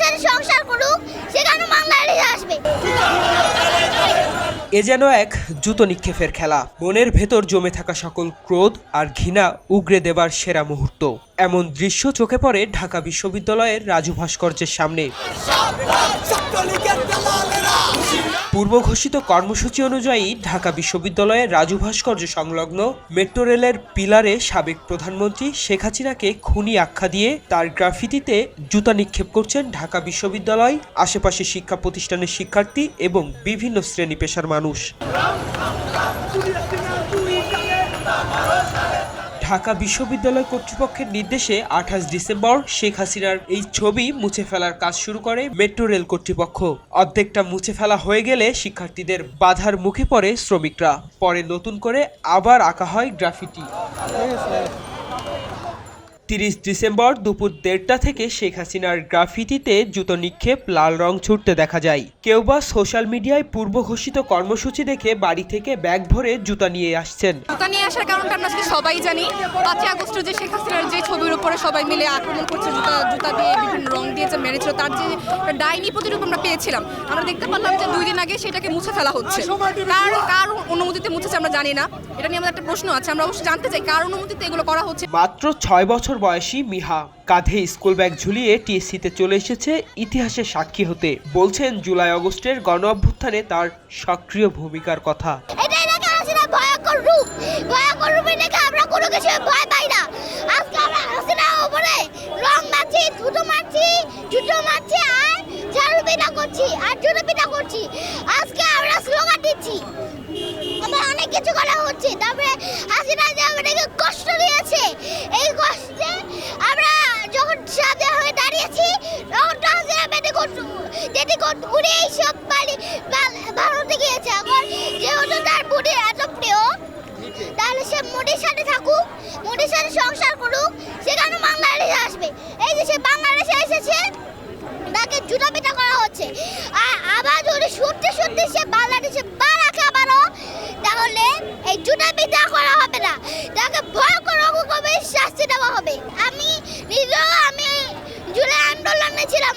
স্বামীর সংসার করুক সে কেন আসবে। এ যেন এক জুতো নিক্ষেপের খেলা। মনের ভেতর জমে থাকা সকল ক্রোধ আর ঘৃণা উগরে দেবার সেরা মুহূর্ত। এমন দৃশ্য চোখে পড়ে ঢাকা বিশ্ববিদ্যালয়ের রাজু ভাস্কর্যের সামনে। পূর্ব ঘোষিত কর্মসূচি অনুযায়ী ঢাকা বিশ্ববিদ্যালয়ের রাজু ভাস্কর্য সংলগ্ন মেট্রো রেলের পিলারে সাবেক প্রধানমন্ত্রী শেখ হাসিনাকে খুনি আখ্যা দিয়ে তার গ্রাফিতিতে জুতা নিক্ষেপ করছেন ঢাকা বিশ্ববিদ্যালয়, আশেপাশে শিক্ষা প্রতিষ্ঠানের শিক্ষার্থী এবং বিভিন্ন শ্রেণি পেশার মানুষ। ঢাকা বিশ্ববিদ্যালয় কর্তৃপক্ষের নির্দেশে আঠাশ ডিসেম্বর শেখ হাসিনার এই ছবি মুছে ফেলার কাজ শুরু করে মেট্রো রেল কর্তৃপক্ষ। অর্ধেকটা মুছে ফেলা হয়ে গেলে শিক্ষার্থীদের বাধার মুখে পড়ে শ্রমিকরা। পরে নতুন করে আবার আঁকা হয় গ্রাফিটি। তিরিশ ডিসেম্বর দুপুর দেড়টা থেকে শেখ হাসিনার গ্রাফিতিতে জুতো নিক্ষেপ লাল রং ছুটতে দেখা যায়। কেউ বা সোশ্যাল মিডিয়ায় পূর্ব ঘোষিত কর্মসূচি দেখে বাড়ি থেকে ব্যাগ ভরে জুতা নিয়ে আসছেন। জুতা নিয়ে আসার কারণটা আমরা সবাই জানি। পাঁচই আগস্টের যে শেখ হাসিনার যে ছবির উপরে সবাই মিলে আক্রমণ করছে জুতা জুতা দিয়ে বিভিন্ন রং দিয়ে যে মেরেছিল তার যে ডাইনি প্রতিরূপ আমরা পেয়েছিলাম আমরা দেখতে পারলাম যে দুই দিন আগে সেটাকে মুছে ফেলা হচ্ছে। কার কার অনুমতিতে মুছেছে আমরা জানি না। এটা নিয়ে আমাদের একটা প্রশ্ন আছে আমরা অবশ্যই জানতে চাই কার অনুমতিতে এগুলো করা হচ্ছে। মাত্র ছয় বছর বয়সী মিহা কাঁধে স্কুল ব্যাগ ঝুলিয়ে টিএসসিতে চলে এসেছে ইতিহাসের সাক্ষী হতে। বলছেন, জুলাই অগস্টের গণ অভ্যুত্থানে তার সক্রিয় ভূমিকার কথা। আমরা আজকে আমরা স্লোগান দিচ্ছি। আমরা অনেক কিছু করা হচ্ছে। তারপরে হাসিনা যে আমাদেরকে কষ্ট দিয়েছে এই কষ্টে আমরা যখন সাথে হয়ে দাঁড়িয়েছি তখন তো হাসিনা বেঁধে করছু যেটি উড়ে এইসব বাড়ি গিয়েছে। এখন যেহেতু তার বুড়ি এত প্রিয়, তাহলে সে মুডির সাথে থাকুক, মুডির সাথে সংসার করুক, সে কেন বাংলাদেশে আসবে? এই যে সে বাংলাদেশে এসেছে, তাকে জুতা পিটা করা হচ্ছে। আর আবার যদি সত্যি সত্যি সে বাংলাদেশে পা রাখে আবারও, তাহলে এই জুতা পিটা করা হবে না। তাকে ভয়ঙ্কর রকমের শাস্তি দেওয়া হবে। আমি নিজেও আমি জুলাই আন্দোলনে ছিলাম